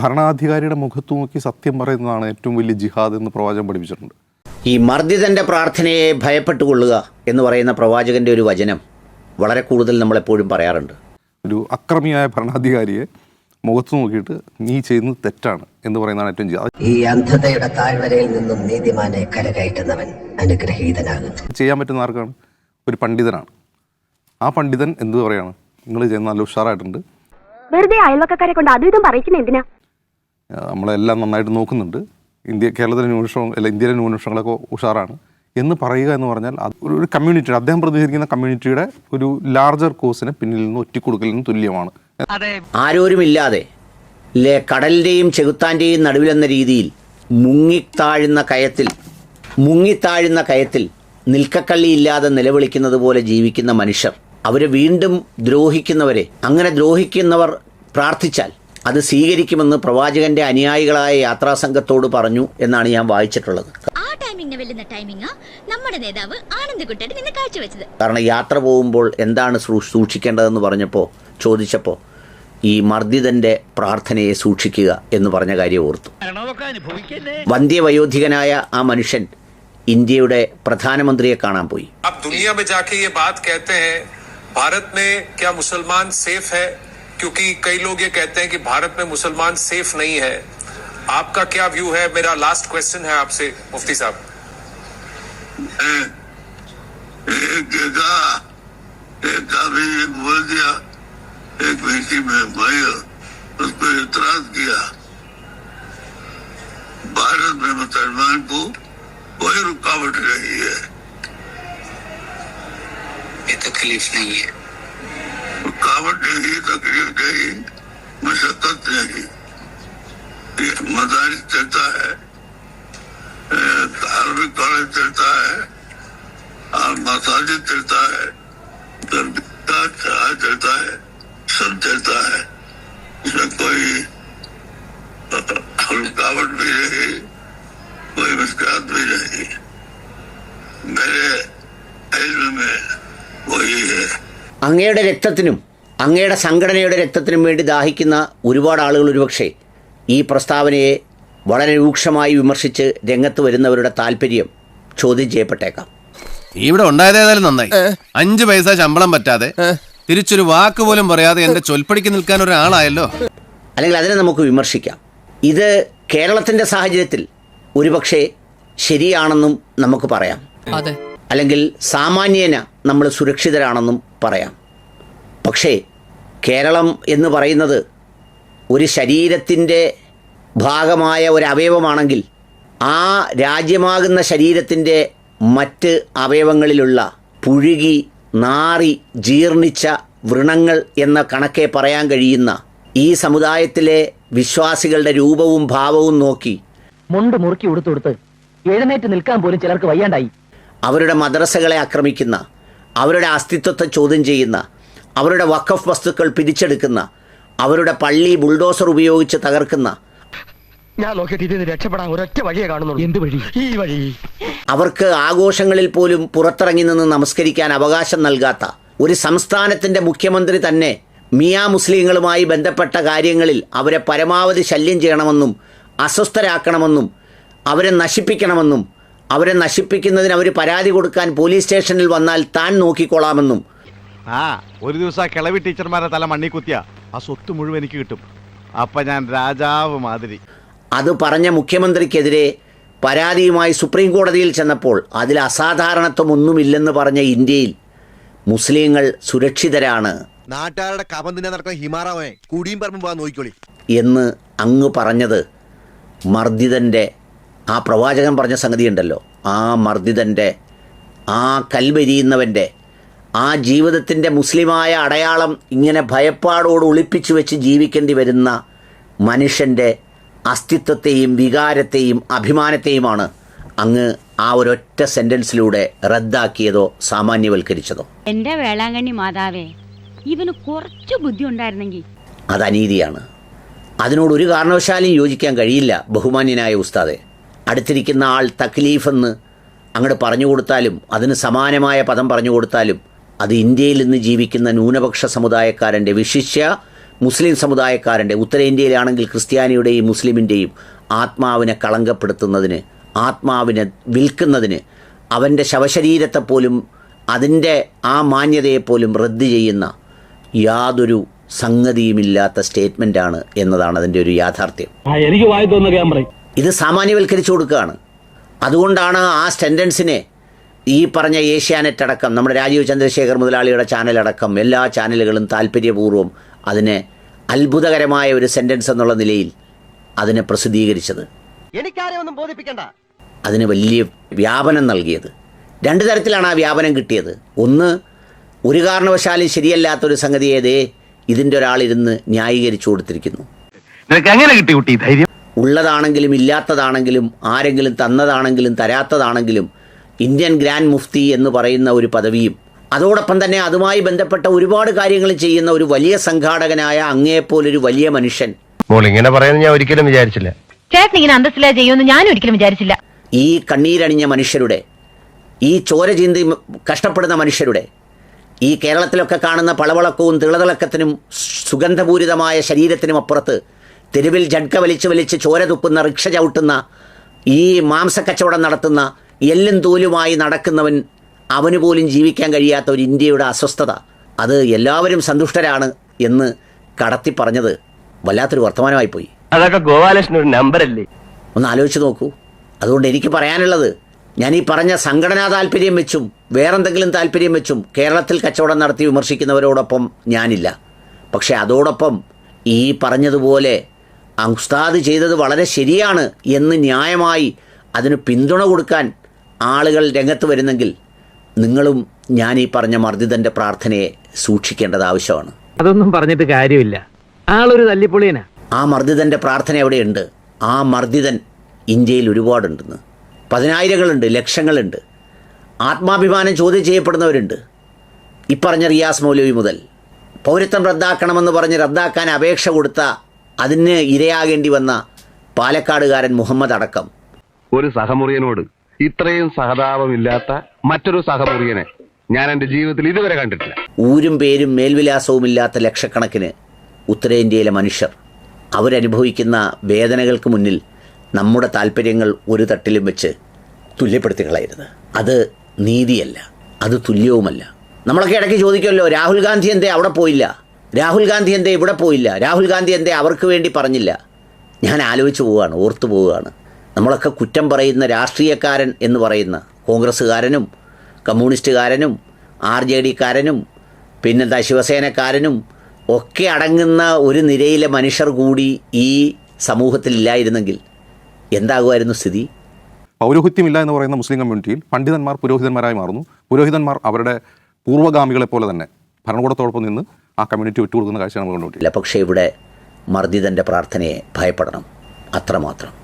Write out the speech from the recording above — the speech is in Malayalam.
ഭരണാധികാരിയുടെ മുഖത്ത് നോക്കി സത്യം പറയുന്നതാണ് ഏറ്റവും വലിയ ജിഹാദ് എന്ന് പ്രവാചകൻ പഠിപ്പിച്ചിട്ടുണ്ട്. ഈ മർദ്ദിതന്റെ പ്രാർത്ഥനയെ ഭയപ്പെട്ടുകൊള്ളുക എന്ന് പറയുന്ന പ്രവാചകന്റെ ഒരു വചനം വളരെ കൂടുതൽ നമ്മളെപ്പോഴും പറയാറുണ്ട്. ഒരു അക്രമിയായ ഭരണാധികാരിയെ മുഖത്ത് നോക്കിയിട്ട് നീ ചെയ്യുന്നത് തെറ്റാണ് എന്ന് പറയുന്നതാണ് ഏറ്റവും ജിഹാദ്. ഈ അന്ധതയുടെ താഴ്വരയിൽ നിന്നും നീതിമാനെ കരകയറ്റുന്നവൻ അനുഗ്രഹീതനാകും ചെയ്യാൻ പറ്റുന്ന ആർക്കാണ്? ഒരു പണ്ഡിതനാണ്. ആ പണ്ഡിതൻ എന്ത് പറയാണ്? നിങ്ങൾ ചെയ്യുന്ന നല്ല ഉഷാറായിട്ടുണ്ട്. വെറുതെ അയൽവക്കക്കാരെ കൊണ്ട് അതും ഇതും പറയിക്കുന്ന എന്തിനാ? നമ്മളെല്ലാം നന്നായിട്ട് നോക്കുന്നുണ്ട്. ഇന്ത്യ കേരളത്തിലെ ന്യൂനപക്ഷം അല്ല ഇന്ത്യയിലെ ന്യൂനപക്ഷങ്ങളൊക്കെ ഉഷാറാണ്. എന്ന് പറയുക എന്ന് പറഞ്ഞാൽ അത് ഒരു ഒരു കമ്മ്യൂണിറ്റി അദ്ദേഹം പ്രതിനിധീകരിക്കുന്ന കമ്മ്യൂണിറ്റിയുടെ ഒരു ലാർജർ കോസിനെ പിന്നിൽ നിന്ന് ഒറ്റിക്കൊടുക്കലിന് തുല്യമാണ്. ആരോരുമില്ലാതെ കടലിന്റെയും ചെകുത്താന്റെയും നടുവിലെന്ന രീതിയിൽ മുങ്ങിത്താഴുന്ന കയത്തിൽ മുങ്ങിത്താഴുന്ന കയത്തിൽ നിൽക്കക്കള്ളിയില്ലാതെ നിലവിളിക്കുന്നത് പോലെ ജീവിക്കുന്ന മനുഷ്യർ അവരെ വീണ്ടും ദ്രോഹിക്കുന്നവരെ അങ്ങനെ ദ്രോഹിക്കുന്നവർ പ്രാർത്ഥിച്ചാൽ അത് സ്വീകരിക്കുമെന്ന് പ്രവാചകന്റെ അനുയായികളായ യാത്രാസംഘത്തോട് പറഞ്ഞു എന്നാണ് ഞാൻ വായിച്ചിട്ടുള്ളത്. ടൈമിങ്ങിനെ വെല്ലുന്ന നമ്മുടെ നിന്ന് കാരണം യാത്ര പോകുമ്പോൾ എന്താണ് സൂക്ഷിക്കേണ്ടതെന്ന് പറഞ്ഞപ്പോൾ ചോദിച്ചപ്പോൾ ഈ മർദ്ദിതന്റെ പ്രാർത്ഥനയെ സൂക്ഷിക്കുക എന്ന് പറഞ്ഞ കാര്യം ഓർത്തു. വന്ധ്യവയോധികനായ ആ മനുഷ്യൻ ഇന്ത്യയുടെ പ്രധാനമന്ത്രിയെ കാണാൻ പോയി. ഭാരത് മുസൽമാൻ സേഫ് ഹെ क्योंकि कई लोग ये कहते हैं कि भारत में मुसलमान सेफ़ नहीं है। आपका क्या व्यू है? मेरा लास्ट क्वेश्चन है आपसे मुफ्ती साहब। एक काफ़ी बोल दिया एक बेटी में भाई उस पर इतराज किया। भारत में मुसलमान को कोई रुकावट नहीं है। ये तकलीफ़ नहीं है। रुकावट नहीं तकलीफ नहीं मशक्कत नहीं ये मदारिस चलता है धार्मिक कॉलेज चलता है और मसाजिद चलता है दरगाह जहाँ चलता है सब चलता है इसमें कोई रुकावट भी नहीं कोई मुश्किल भी नहीं मेरे इल्म में वही है അങ്ങയുടെ രക്തത്തിനും അങ്ങയുടെ സംഘടനയുടെ രക്തത്തിനും വേണ്ടി ദാഹിക്കുന്ന ഒരുപാട് ആളുകൾ ഒരുപക്ഷെ ഈ പ്രസ്താവനയെ വളരെ രൂക്ഷമായി വിമർശിച്ച് രംഗത്ത് വരുന്നവരുടെ താല്പര്യം ചോദ്യം ചെയ്യപ്പെട്ടേക്കാം. ഇവിടെ ഉണ്ടായതേതായാലും നന്നായി. അഞ്ചു പൈസ ശമ്പളം പറ്റാതെ തിരിച്ചൊരു വാക്ക് പോലും പറയാതെ എന്റെ ചൊൽപ്പടിക്ക് നിൽക്കാൻ ഒരാളായല്ലോ. അല്ലെങ്കിൽ അതിനെ നമുക്ക് വിമർശിക്കാം. ഇത് കേരളത്തിന്റെ സാഹചര്യത്തിൽ ഒരുപക്ഷെ ശരിയാണെന്നും നമുക്ക് പറയാം. അതെ. അല്ലെങ്കിൽ സാമാന്യേന നമ്മൾ സുരക്ഷിതരാണെന്നും പറയാം. പക്ഷേ കേരളം എന്ന് പറയുന്നത് ഒരു ശരീരത്തിന്റെ ഭാഗമായ ഒരു അവയവമാണെങ്കിൽ ആ രാജ്യമാകുന്ന ശരീരത്തിന്റെ മറ്റ് അവയവങ്ങളിലുള്ള പുഴുകി നാറി ജീർണിച്ച വ്രണങ്ങൾ എന്ന കണക്കെ പറയാൻ കഴിയുന്ന ഈ സമുദായത്തിലെ വിശ്വാസികളുടെ രൂപവും ഭാവവും നോക്കി മുണ്ട് മുറുക്കി ഉടുത്തു കൊടുത്ത് എഴുന്നേറ്റ് നിൽക്കാൻ പോലും ചിലർക്ക് വയ്യാണ്ടായി. അവരുടെ മദ്രസകളെ ആക്രമിക്കുന്ന അവരുടെ അസ്തിത്വത്തെ ചോദ്യം ചെയ്യുന്ന അവരുടെ വഖഫ് വസ്തുക്കൾ പിരിച്ചെടുക്കുന്ന അവരുടെ പള്ളി ബുൾഡോസർ ഉപയോഗിച്ച് തകർക്കുന്ന. ഞാൻ നോക്കിയിട്ട് ഇതിന് രക്ഷപ്പെടാൻ ഒരൊറ്റ വഴിയെ കാണുന്നുള്ളൂ. എന്ത് വഴി? ഈ വഴി. അവർക്ക് ആഘോഷങ്ങളിൽ പോലും പുറത്തിറങ്ങി നിന്ന് നമസ്കരിക്കാൻ അവകാശം നൽകാത്ത ഒരു സംസ്ഥാനത്തിന്റെ മുഖ്യമന്ത്രി തന്നെ മിയാ മുസ്ലിങ്ങളുമായി ബന്ധപ്പെട്ട കാര്യങ്ങളിൽ അവരെ പരമാവധി ശല്യം ചെയ്യണമെന്നും അസ്വസ്ഥരാക്കണമെന്നും അവരെ നശിപ്പിക്കണമെന്നും അവരെ നശിപ്പിക്കുന്നതിന് അവർ പരാതി കൊടുക്കാൻ പോലീസ് സ്റ്റേഷനിൽ വന്നാൽ താൻ നോക്കിക്കൊള്ളാമെന്നും ആ. ഒരു ദിവസം ആ കിളവി ടീച്ചർമാരെ തല മണ്ണി കുത്തിയ. ആ സ്വത്ത് മുഴുവൻ എനിക്ക് കിട്ടും. അപ്പൊ ഞാൻ രാജാവ് മാതിരി. അത് പറഞ്ഞ മുഖ്യമന്ത്രിക്കെതിരെ പരാതിയുമായി സുപ്രീം കോടതിയിൽ ചെന്നപ്പോൾ അതിൽ അസാധാരണത്വം ഒന്നുമില്ലെന്ന് പറഞ്ഞ ഇന്ത്യയിൽ മുസ്ലിങ്ങൾ സുരക്ഷിതരാണ്. നാട്ടുകാരുടെ കപം തിന്നെ നടക്കുന്ന ഹിമാറാവേ കുടിയും പറമ്പ് പോകാൻ നോക്കിക്കോളി. എന്ന് അങ്ങ് പറഞ്ഞത് മർദ്ദിതന്റെ ആ പ്രവാചകൻ പറഞ്ഞ സംഗതി ഉണ്ടല്ലോ ആ മർദ്ദിതന്റെ ആ കൽവരിയുന്നവന്റെ ആ ജീവിതത്തിന്റെ മുസ്ലിമായ അടയാളം ഇങ്ങനെ ഭയപ്പാടോട് ഒളിപ്പിച്ചു വെച്ച് ജീവിക്കേണ്ടി വരുന്ന മനുഷ്യന്റെ അസ്തിത്വത്തെയും വികാരത്തെയും അഭിമാനത്തെയുമാണ് അങ്ങ് ആ ഒരൊറ്റ സെന്റൻസിലൂടെ റദ്ദാക്കിയതോ സാമാന്യവൽക്കരിച്ചതോ. എന്റെ വേളാങ്കണ്ണി മാതാവേ ഇവന് കുറച്ച് ബുദ്ധി ഉണ്ടായിരുന്നെങ്കിൽ. അത് അനീതിയാണ്. അതിനോട് ഒരു കാരണവശാലും യോജിക്കാൻ കഴിയില്ല ബഹുമാന്യനായ ഉസ്താദെ. അടുത്തിരിക്കുന്ന ആൾ തക്ലീഫെന്ന് അങ്ങോട്ട് പറഞ്ഞു കൊടുത്താലും അതിന് സമാനമായ പദം പറഞ്ഞു കൊടുത്താലും അത് ഇന്ത്യയിൽ നിന്ന് ജീവിക്കുന്ന ന്യൂനപക്ഷ സമുദായക്കാരന്റെ വിശിഷ്യ മുസ്ലിം സമുദായക്കാരന്റെ ഉത്തരേന്ത്യയിലാണെങ്കിൽ ക്രിസ്ത്യാനിയുടെയും മുസ്ലിമിന്റെയും ആത്മാവിനെ കളങ്കപ്പെടുത്തുന്നതിന് ആത്മാവിനെ വിൽക്കുന്നതിന് അവന്റെ ശവശരീരത്തെപ്പോലും അതിന്റെ ആ മാന്യതയെപ്പോലും റദ്ദ് ചെയ്യുന്ന യാതൊരു സംഗതിയുമില്ലാത്ത സ്റ്റേറ്റ്മെന്റാണ് എന്നതാണ് അതിന്റെ ഒരു യാഥാർത്ഥ്യം. എനിക്ക് ഇത് സാമാന്യവൽക്കരിച്ചു കൊടുക്കുകയാണ്. അതുകൊണ്ടാണ് ആ സെന്റൻസിനെ ഈ പറഞ്ഞ ഏഷ്യാനെറ്റ് അടക്കം നമ്മുടെ രാജീവ് ചന്ദ്രശേഖർ മുതലാളിയുടെ ചാനലടക്കം എല്ലാ ചാനലുകളും താല്പര്യപൂർവം അതിനെ അത്ഭുതകരമായ ഒരു സെന്റൻസ് എന്നുള്ള നിലയിൽ അതിനെ പ്രസിദ്ധീകരിച്ചത്. ഒന്നും ബോധിപ്പിക്കണ്ട. അതിന് വലിയ വ്യാപനം നൽകിയത്. രണ്ട് തരത്തിലാണ് ആ വ്യാപനം കിട്ടിയത്. ഒന്ന് ഒരു കാരണവശാലും ശരിയല്ലാത്തൊരു സംഗതിയെ ദേ ഇതിന്റെ ഒരാളിരുന്ന് ന്യായീകരിച്ചു കൊടുത്തിരിക്കുന്നു. എങ്ങനെ കിട്ടി കുട്ടി ധൈര്യം? ഉള്ളതാണെങ്കിലും ഇല്ലാത്തതാണെങ്കിലും ആരെങ്കിലും തന്നതാണെങ്കിലും തരാത്തതാണെങ്കിലും ഇന്ത്യൻ ഗ്രാൻഡ് മുഫ്തി എന്ന് പറയുന്ന ഒരു പദവിയും അതോടൊപ്പം തന്നെ അതുമായി ബന്ധപ്പെട്ട ഒരുപാട് കാര്യങ്ങൾ ചെയ്യുന്ന ഒരു വലിയ സംഘാടകനായ അങ്ങേപ്പോലൊരു വലിയ മനുഷ്യൻ. മോൾ ഇങ്ങനെ പറയുന്നത് ഞാൻ ഒരിക്കലും വിചാരിച്ചില്ല. ചേട്ടൻ ഇങ്ങനെ അന്തസ്സിലാ ചെയ്യുമെന്ന് ഞാൻ ഒരിക്കലും വിചാരിച്ചില്ല. ഈ കണ്ണീരണിഞ്ഞ മനുഷ്യരുടെ ഈ ചോര ചീന്തി കഷ്ടപ്പെടുന്ന മനുഷ്യരുടെ ഈ കേരളത്തിലൊക്കെ കാണുന്ന പളവളക്കവും തിളതിളക്കത്തിനും സുഗന്ധപൂരിതമായ ശരീരത്തിനും അപ്പുറത്ത് തെരുവിൽ ജഡ്ക വലിച്ചു വലിച്ച് ചോര തുപ്പുന്ന റിക്ഷ ചവിട്ടുന്ന ഈ മാംസക്കച്ചവടം നടത്തുന്ന എല്ലും തോലുമായി നടക്കുന്നവൻ അവന് പോലും ജീവിക്കാൻ കഴിയാത്ത ഒരു ഇന്ത്യയുടെ അസ്വസ്ഥത. അത് എല്ലാവരും സന്തുഷ്ടരാണ് എന്ന് കടത്തി പറഞ്ഞത് വല്ലാത്തൊരു വർത്തമാനമായി പോയി. അതൊക്കെ ഗോപാലകൃഷ്ണൻ ഒരു നമ്പർ അല്ലേ? ഒന്ന് ആലോചിച്ച് നോക്കൂ. അതുകൊണ്ട് എനിക്ക് പറയാനുള്ളത് ഞാൻ ഈ പറഞ്ഞ സംഘടനാ താല്പര്യം വെച്ചും വേറെന്തെങ്കിലും താല്പര്യം വെച്ചും കേരളത്തിൽ കച്ചവടം നടത്തി വിമർശിക്കുന്നവരോടൊപ്പം ഞാനില്ല. പക്ഷെ അതോടൊപ്പം ഈ പറഞ്ഞതുപോലെ ഉസ്താദ് ചെയ്തത് വളരെ ശരിയാണ് എന്ന് ന്യായമായി അതിന് പിന്തുണ കൊടുക്കാൻ ആളുകൾ രംഗത്ത് വരുന്നെങ്കിൽ നിങ്ങളും ഞാൻ ഈ പറഞ്ഞ മർദ്ദിതന്റെ പ്രാർത്ഥനയെ സൂക്ഷിക്കേണ്ടത് ആവശ്യമാണ്. അതൊന്നും പറഞ്ഞിട്ട് കാര്യമില്ല. ആളൊരു തല്ലിപ്പൊളിയനാ. ആ മർദ്ദിതന്റെ പ്രാർത്ഥന എവിടെയുണ്ട്? ആ മർദ്ദിതൻ ഇന്ത്യയിൽ ഒരുപാടുണ്ടെന്ന്. പതിനായിരങ്ങളുണ്ട് ലക്ഷങ്ങളുണ്ട്. ആത്മാഭിമാനം ചോദ്യം ചെയ്യപ്പെടുന്നവരുണ്ട്. ഇപ്പറഞ്ഞ റിയാസ് മൗലവി മുതൽ. പൗരത്വം റദ്ദാക്കണമെന്ന് പറഞ്ഞ് റദ്ദാക്കാൻ അപേക്ഷ കൊടുത്ത അതിന് ഇരയാകേണ്ടി വന്ന പാലക്കാടുകാരൻ മുഹമ്മദ് അടക്കം. ഒരു സഹമുറിയനോട് ഇത്രയും സഹതാപമില്ലാത്ത മറ്റൊരു സഹമുറിയനെ ഞാൻ എന്റെ ജീവിതത്തിൽ ഇതുവരെ കണ്ടിട്ടില്ല. ഊരും പേരും മേൽവിലാസവുമില്ലാത്ത ലക്ഷക്കണക്കിന് ഉത്തരേന്ത്യയിലെ മനുഷ്യർ അവരനുഭവിക്കുന്ന വേദനകൾക്ക് മുന്നിൽ നമ്മുടെ താല്പര്യങ്ങൾ ഒരു തട്ടിലും വെച്ച് തുല്യപ്പെടുത്തി കളയരുത് അത് നീതിയല്ല അത് തുല്യവുമല്ല. നമ്മളൊക്കെ ഇടയ്ക്ക് ചോദിക്കുമല്ലോ രാഹുൽ ഗാന്ധി എന്തേ അവിടെ പോയില്ല? രാഹുൽ ഗാന്ധി എന്തേ ഇവിടെ പോയില്ല? രാഹുൽ ഗാന്ധി എന്തേ അവർക്ക് വേണ്ടി പറഞ്ഞില്ല? ഞാൻ ആലോചിച്ച് പോവുകയാണ് ഓർത്തു പോവുകയാണ്. നമ്മളൊക്കെ കുറ്റം പറയുന്ന രാഷ്ട്രീയക്കാരൻ എന്ന് പറയുന്ന കോൺഗ്രസ്സുകാരനും കമ്മ്യൂണിസ്റ്റുകാരനും ആർ ജെ ഡിക്കാരനും പിന്നെന്താ ശിവസേനക്കാരനും ഒക്കെ അടങ്ങുന്ന ഒരു നിരയിലെ മനുഷ്യർ കൂടി ഈ സമൂഹത്തിലില്ലായിരുന്നെങ്കിൽ എന്താകുമായിരുന്നു സ്ഥിതി? പൗരോഹിത്യമില്ല എന്ന് പറയുന്ന മുസ്ലിം കമ്മ്യൂണിറ്റിയിൽ പണ്ഡിതന്മാർ പുരോഹിതന്മാരായി മാറുന്നു. പുരോഹിതന്മാർ അവരുടെ പൂർവഗാമികളെ പോലെ തന്നെ ഭരണകൂടത്തോടൊപ്പം നിന്ന് ആ കമ്മ്യൂണിറ്റി വിട്ടുകൊടുക്കുന്ന കാഴ്ച നമ്മൾ കണ്ടുകൊണ്ടിരിക്കുന്നത്. ഇല്ല പക്ഷേ ഇവിടെ മർദ്ദിതന്റെ പ്രാർത്ഥനയെ ഭയപ്പെടണം. അത്രമാത്രം.